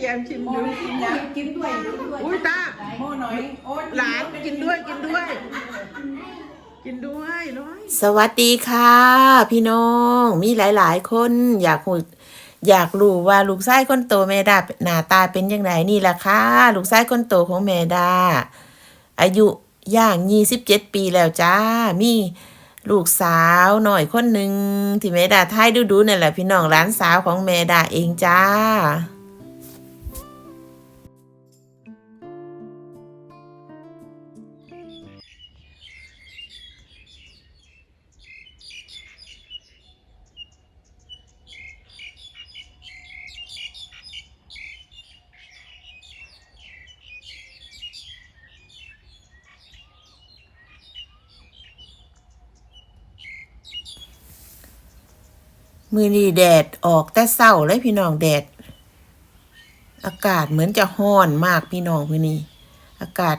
แยมชิมโมดูไม่กินนะกินด้วยกินด้วยอุ้ยตา โมหน่อยโอ๊ยหลานกินด้วยกินด้วย กินด้วยร้อยสวัสดีค่ะ พี่น้องมีหลาย ๆ คนอยากหูอยากรู้ว่าลูกชายคนโตแม่ดาหน้าตาเป็นยังไงนี่แหละค่ะลูกชายคนโตของแม่ดา อายุย่างยี่สิบเจ็ดปีแล้วจ้า มีลูกสาวหน่อยคนหนึ่งที่แม่ดาท้ายดูๆนี่นแหละพี่น้องหลานสาวของแม่ดาเองจ้า มือนี้แดดออกแต่เศร้าเลยพี่น้องแดด อากาศเหมือนจะห้อนมากพี่น้องมือนี้อากาศ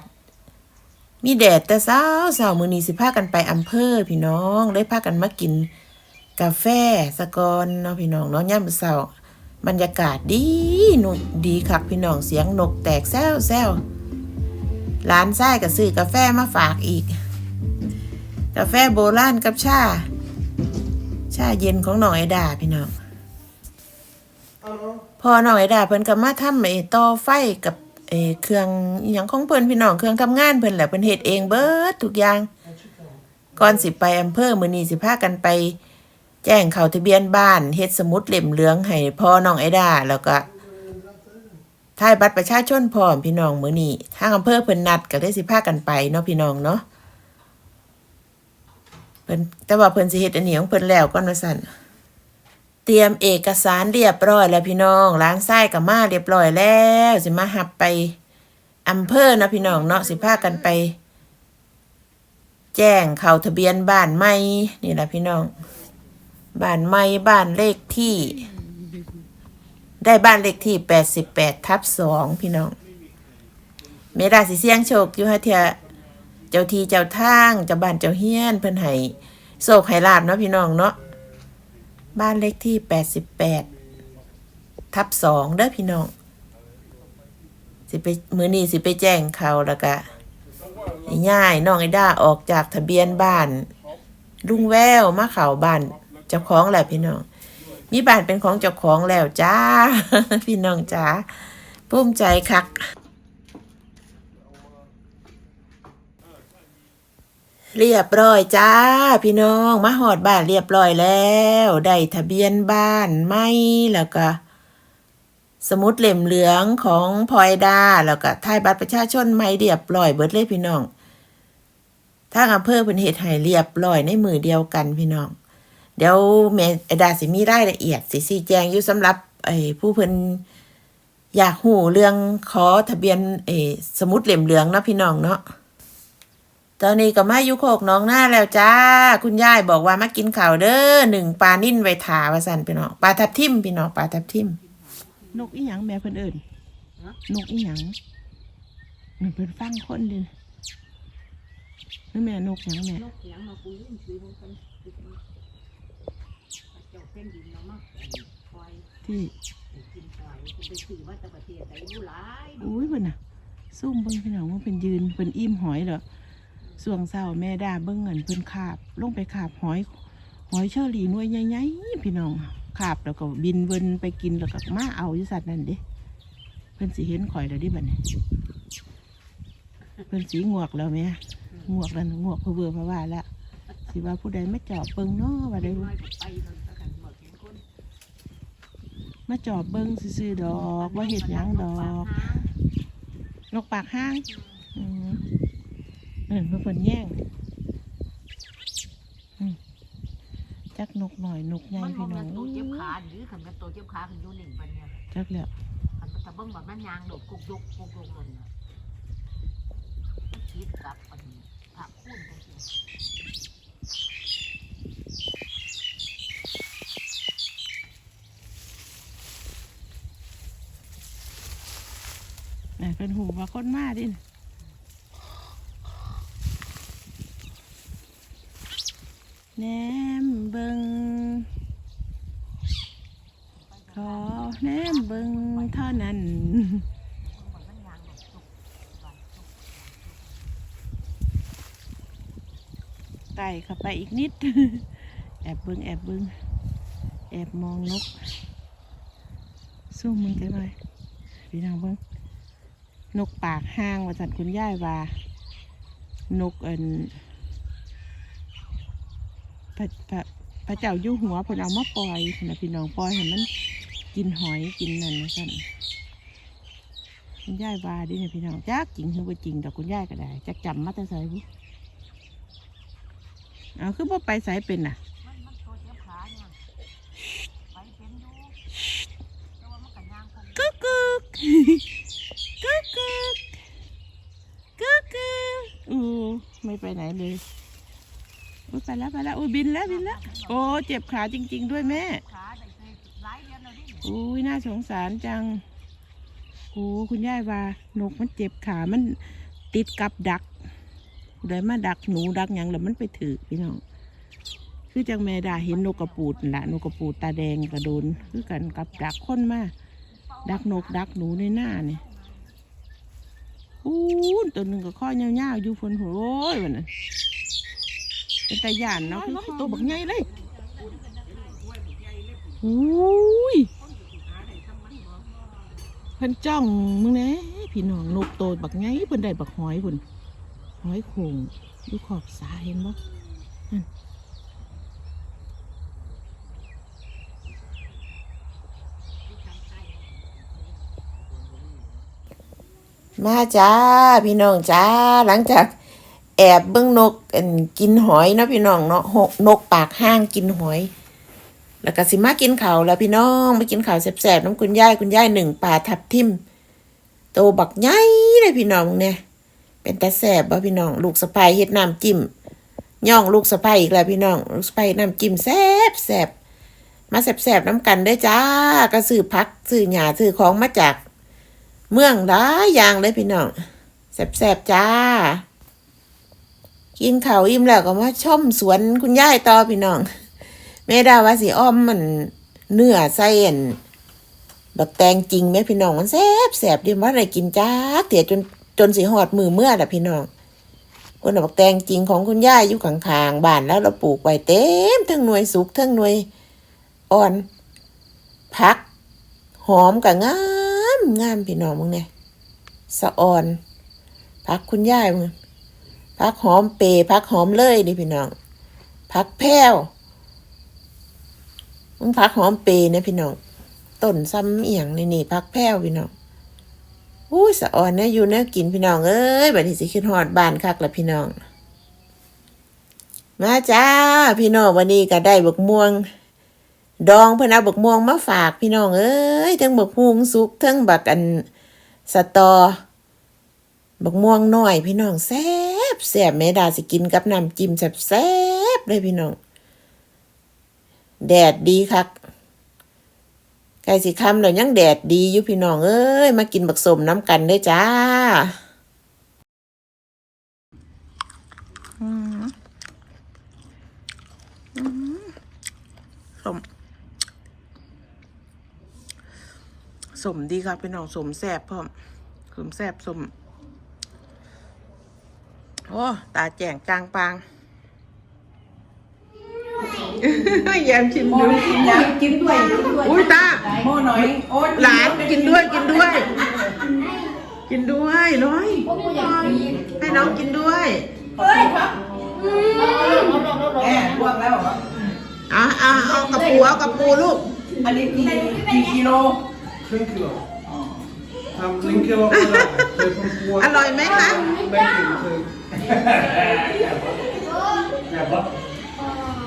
มีแดดแต่เศร้าเศร้ามือนี้สิพากันไปอำเภอพี่น้องได้พากันมากิน กาแฟสะกอนเนาะพี่น้องเนาะย่ามเศร้าบรรยากาศดีนุ่ดีคักพี่น้องเสียงนกแตกแซวแซวร้านไส้ก็ซื้อกาแฟมาฝากอีก กาแฟโบราณกับชาาเย็นของน้องไอดาพี่น้องพอน้องไอดาเพิ่นก็มาทำไอ้ต่อไฟกับไอ้เครื่องอหย่างของเพิ่นพี่น้องเครื่องทำงานเพิ่นแหละเพิ่นเฮ็ดเองเบิดทุกอย่างก่อนสิไปอำเภอมื้อนี้สิพากันไป แจ้งเข้าทะเบียนบ้านเฮ็ดสมุดเล่มเหลืองให้พ่อน้องไอดาแล้วก็ถ่ายบัตรประชาชนพร้อมพี่น้องมื้อนี้ทางอำเภอเพิ่นนัดก็เลยสิพากันไปเนาะพี่น้องเนาะเพิ่นแต่ว่าเพิ่นสิเฮ็ดอันนี้ของเพิ่นแล้วก่อนว่าซั่นเตรียมเอกสารเรียบร้อยแล้วพี่น้องล้างไส้กับมาเรียบร้อยแล้วสิมาหับไปอำเภอนะพี่น้องเนาะสิพากันไป แจ้งเข้าทะเบียนบ้านใหม่นี่แหละพี่น้องบ้านใหม่บ้านเลขที่ ได้บ้านเลขที่แปดสิบแปดทับสองพี่น้องเมดาสิเสียงโชคอยู่ฮะเทียเจ้าทีเจ้าทางเจ้าบ้านเจ้าเฮียนเพิ่นให้ โศกให้ลาบเนาะพี่น้องเนาะบ้านเลขที่แปดสิบแปดทับสองเด้อพี่น้อง สิไปมือนี้สิไปแจ้งเขาแล้วก็ให้ย่ายน้องไอ้ด้าออกจากทะเบียนบ้าน ลุงแววมาเข่าบ้านเจ้าของแหละพี่น้อง มีบ้านเป็นของเจ้าของแล้วจ้า พี่น้องจ้าภูมิใจคัก เรียบร้อยจ้า พี่น้องมาหอดบ้านเรียบร้อยแล้วได้ทะเบียนบ้านไม่แล้วก็ สมุดเหล่มเหลืองของพลอยดาแล้วก็ถ่ายบัตรประชาชนไม่เรียบร้อยเบิดเลยพี่น้องทางอำเภอเป็นเหตุให้เรียบร้อยในมือเดียวกันพี่น้อง เดี๋ยวแม่ไอดาสิมีรายละเอียดสิสีแจงอยู่สำหรับไอ้ผู้เพิ่นอยากหูเรื่องขอทะเบียนเออสมุดเหล่มเหลืองเนาะพี่น้องเนาะ ตอนนี้ก็มาอยู่โคกน้องหน้าแล้วจ้า คุณยายบอกว่ามากินข้าวเด้อหนึ่งปลานิ่นไว้ถาว่าสันพี่น้องปลาทับทิมพี่น้องปลาทับทิม นกอีหยังแม่เพิ่นเอิ้นนกอีหยังนี่เพิ่นฟังคนดินี่แม่นกหยังแม่นกเสียงมาคุยยิ่งคุยมันคนเจ้าเป็นดินเนาะมั้งคอยที่กินคอยจะไปสื่อว่าตะประเทศไหนรู้หลายอุ้ยเพิ่นน่ะซุ่มเบิ่งพี่น้องว่าเพิ่นยืนเพิ่นอิ่มหอยเหรอ ส่วงเช้าแม่ดาเบิ่งเงินเพิ่นคาบ ลงไปคาบหอย หอยเชอรี่น่วยใหญ่ๆพี่น้องคาบแล้วก็บินเวินไปกินแล้วก็มาเอาอยู่สัตว์นั่นเด้เพิ่นสิเห็นข่อยแล้วดิบัดนี้เพิ่นสีงวกแล้วแม่งวกแล้วงวกเพอเบื่อเพราะว่าละสิว่าผู้ใดไม่จอบเบิ่งเนาะว่าได้มาจอบเบิ่งซื่อดอกว่าเฮ็ดยังดอก นกปากห้าง อืม ออเพิ่นแย่งอืมจักนกหน่อยนกใหญ่มันพี่บ่น้แม่องนตัวเจ็บขาหรือคันแม่นตัวเจ็บขาคันอยู่นิ่งปานเนี่ยจักแล้วคันตะเบิ่งแบบนั้นยางโดดกุกยุกกุกยุกเลยน่ะมันคิดกลับปานนี้ผักคูนจังซี่น่ะเป็นหูว่าคนมาดิน แนมเบิงขอแนมเบิงเท่านั้นไต่เข้าไปอีกนิด แอบเบิงแอบเบิงแอบมองนกสู้มึงกันเลยพี่น้องเบิงนกปากห้างว่าสันคุณย่ายว่า นกอัน ระพระพระเจ้าอยู่หัวเพิ่นเอามาปล่อยนะพี่น้องปล่อยให้มันกินหอยกินนั่นนะสั่นคุณยายว่าดิเนี่ยพี่น้องจักจริงหรือว่าจริงแต่คุณยายก็ได้จักจำมาแต่ใส่บุเอาคือว่าไปใส่เป็นน่ะกึกกึกกึกกึกกึกกึกอู้ไม่ไปไหนเลย อุ้ยไปแล้วไปแล้วอุ้ยบินแล้วบินแล้ว โอ้เจ็บขาจริง ๆ ด้วยแม่ขาได้เคยหลายเดือนแล้วดิอุ้ยน่าสงสารจังโอ้คุณยายว่านกมันเจ็บขามันติดกับดักเลยมาดักหนูดักหยังแล้วมันไปถือพี่น้องคือจังแม่ดาเห็นนกกระปูดนั่นละนกกระปูดตาแดงกระโดนคือกันกับดักคนมาดักนกดักหนูในหน้าเนี่ยอู้ตัวหนึ่งก็ข้อยาวๆอยู่ฝนหัวโอ้ยวันนั้น เป็นตาย่านเนาะคือตัวบักใหญ่เลยอุ้ยเพิ่นจ้องมึงแหน่พี่น้องนกโตบักใหญ่เพิ่นได้บักหอยพุ่นหอยโขงอยู่ขอบสาเห็นบ่นั่นมาจ้า พี่น้องจ้า หลังจาก แอบเบิ้องนกกินหอยเนาะพี่น้องเนาะหกนกปากห้างกินหอย แล้วก็สิมากินข้าวแล้วพี่น้องไปกินข้าวแซ่บๆน้ำคุณยายคุณยายหนึ่งป่าทับทิมโตบักใหญ่เลยพี่น้องเนี่ยเป็นตาแซ่บบ่พี่น้อง ลูกสะใภ้เฮ็ดน้ำจิ้มย่องลูกสะใภ้อีกแล้วพี่น้อง ลูกสะใภ้น้ำจิ้มแซ่บแซ่บมาแซ่บๆน้ำกันได้จ้าก็ซื้อพักซื้อหญ้าซื้อของมาจาก เมืองหลายอย่างเลยพี่น้องแซ่บๆจ้า กินข้าวอิ่มแล้วก็มาชมสวนคุณยายต่อพี่น้องแม่ดาว่าสิอ้อมมันเนื้อใส่อันบักแตงจริงแม่พี่น้องมันแซ่บแซ่บดีว่าอะไรกินจ้าเตี๋ยจนจนสิหอดมือเมื่อแหละพี่น้องคนเอาบักแตงจริงของคุณยายอยู่ข้างๆบ้านแล้วเราปลูกไว้เต็มทั้งหน่วยสุกทั้งหน่วยอ่อนพัก หอมกับงามงามพี่น้องมึงเนี่ยสะอ่อนพักคุณยายมึง พักหอมเปรพักหอมเลยนี่พี่น้องพักแพ้วมึงพักหอมเปรเนี่ยพี่น้องต้นซ้ำเอียงนี่นี่พักแพ้วพี่น้องอุ้สะออนเนี่ยอยู่เนี่ยกินพี่น้องเอ้ยบัดนี้สิขึ้นหอดบานคักละพี่น้อง มาจ้าพี่น้องวันนี้ก็ได้บกม่วง ดองเพิ่นเอาบกม่วงมาฝากพี่น้องเอ้ยทั้งบกฮุงสุกทั้งบักอันสตอ บักม่วงน้อยพี่น้องแซ่บแซ่บแม่ดาสิกินกับน้ำจิ้มแซ่บแซ่บเลยพี่น้อง แดดดีคักใกล้สิคำแล้วยังแดดดีอยู่พี่น้องเอ้ยมากินบักสมน้ำกันได้จ้าสมสมดีครับพี่น้องสมแสบพร้อมสมแสบสม โอ้ ตาแจ่งจางปางแยมชิมดูกินด้วยกินด้วยอุ้ยตาโม่หน่อยโอ๊ยหลานกินด้วยกินด้วย กินด้วยน้อยให้น้องกินด้วยแอบพวกแล้วอะอะเอากระปูเอากระปูลูกอันนี้กี่กี่กิโล Fem kilo. Han blinker vad det är. Det är från på... อร่อยไหมคะ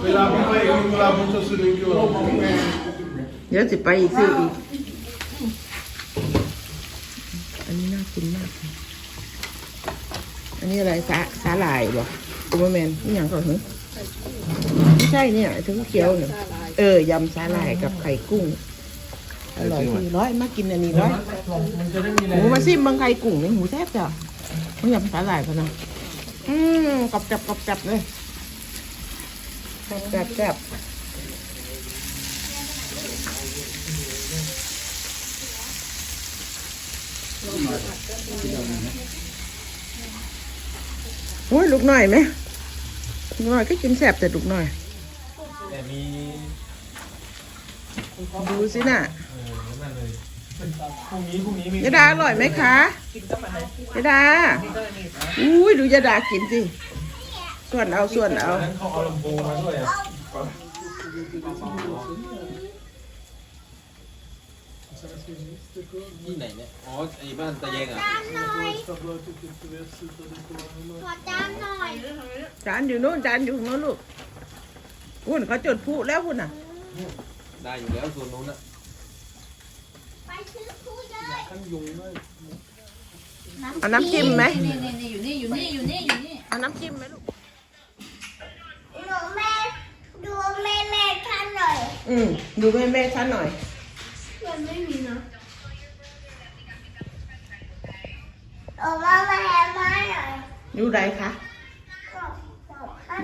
Vill han ha egen labb och så ligger jag เดี๋ยวสิไปอีกซื้ออีก อันนี้น่ากินมากเลยอันนี้อะไรสาสาหร่ายเหรออุมแมนนี่อย่างก่อนหึไม่ใช่เนี่ยถึงเขียวเนี่ยเออยำสาหร่ายกับไข่กุ้ง อร่อยทีร้อยมากินอันนี้ร้อยหมูมาซิมเบางไข่กุ้งนี่หมูแซ่บจ้ะต้องยำสาหร่ายพะนะอืมกรอบจับกรอบจับเลยแซ่บแซ่บแซ่บโอ้ยลูกหน่อยไหมลูกหน่อยก็กินแสบแต่ลูกหน่อยแต่มีดูสิน่ะเออนั่นเลย พรุ่งนี้พรุ่งนี้มียาดาอร่อยไหมคะยาดาอุ้ยดูยาดากินสิส่วนเอาส่วนเอา นั้นเขาเอาลำโพงมาด้วยอะที่ไหนเนี่ย อ๋อไอ้บ้านตะแยงอะขอจานหน่อยจานอยู่โน่นจานอยู่โน่นลูกหุ่นเขาจุดพลุแล้วหุ่นอะ ได้อยู่แล้วส่วนนู้นอะ ไปซื้อผู้เลยเอาน้ำจิ้มไหมนี่นี่นี่อยู่นี่อยู่นี่อยู่นี่อยู่นี่เอาน้ำจิ้มไหมลูก หนูแม่ดูแม่แม่ท่านหน่อยอืมดูแม่แม่ฉันหน่อย มันไม่มีนะออกมาแม่มาหน่อยอยู่ไหนคะ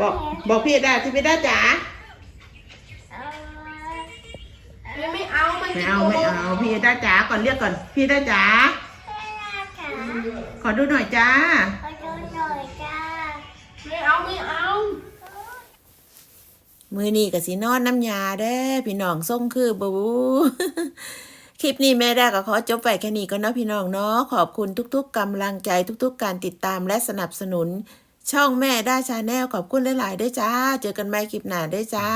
บบออกกบอกพี่ดาที่พี่ดาจ๋า ไม่ไม่เอามันไม่เอาไม่เอาพี่ดาจ๋าก่อนเรียกก่อน พี่ดาจ๋าค่ะขอดูหน่อยจ้า ขอดูหน่อยจ้า ไม่เอาไม่เอามือนี้กับสีนอนน้ำยาเด้อพี่น้องส่งคือบูคลิปนี้แม่ได้ก็ขอจบไปแค่นี้ก็เนาะพี่น้องเนาะขอบคุณทุก ๆกำลังใจทุก ๆ การติดตามและสนับสนุน ช่องแม่ได้ชาแนลขอบคุณหลายๆด้วยจ้า เจอกันใหม่คลิปหน้าด้วยจ้า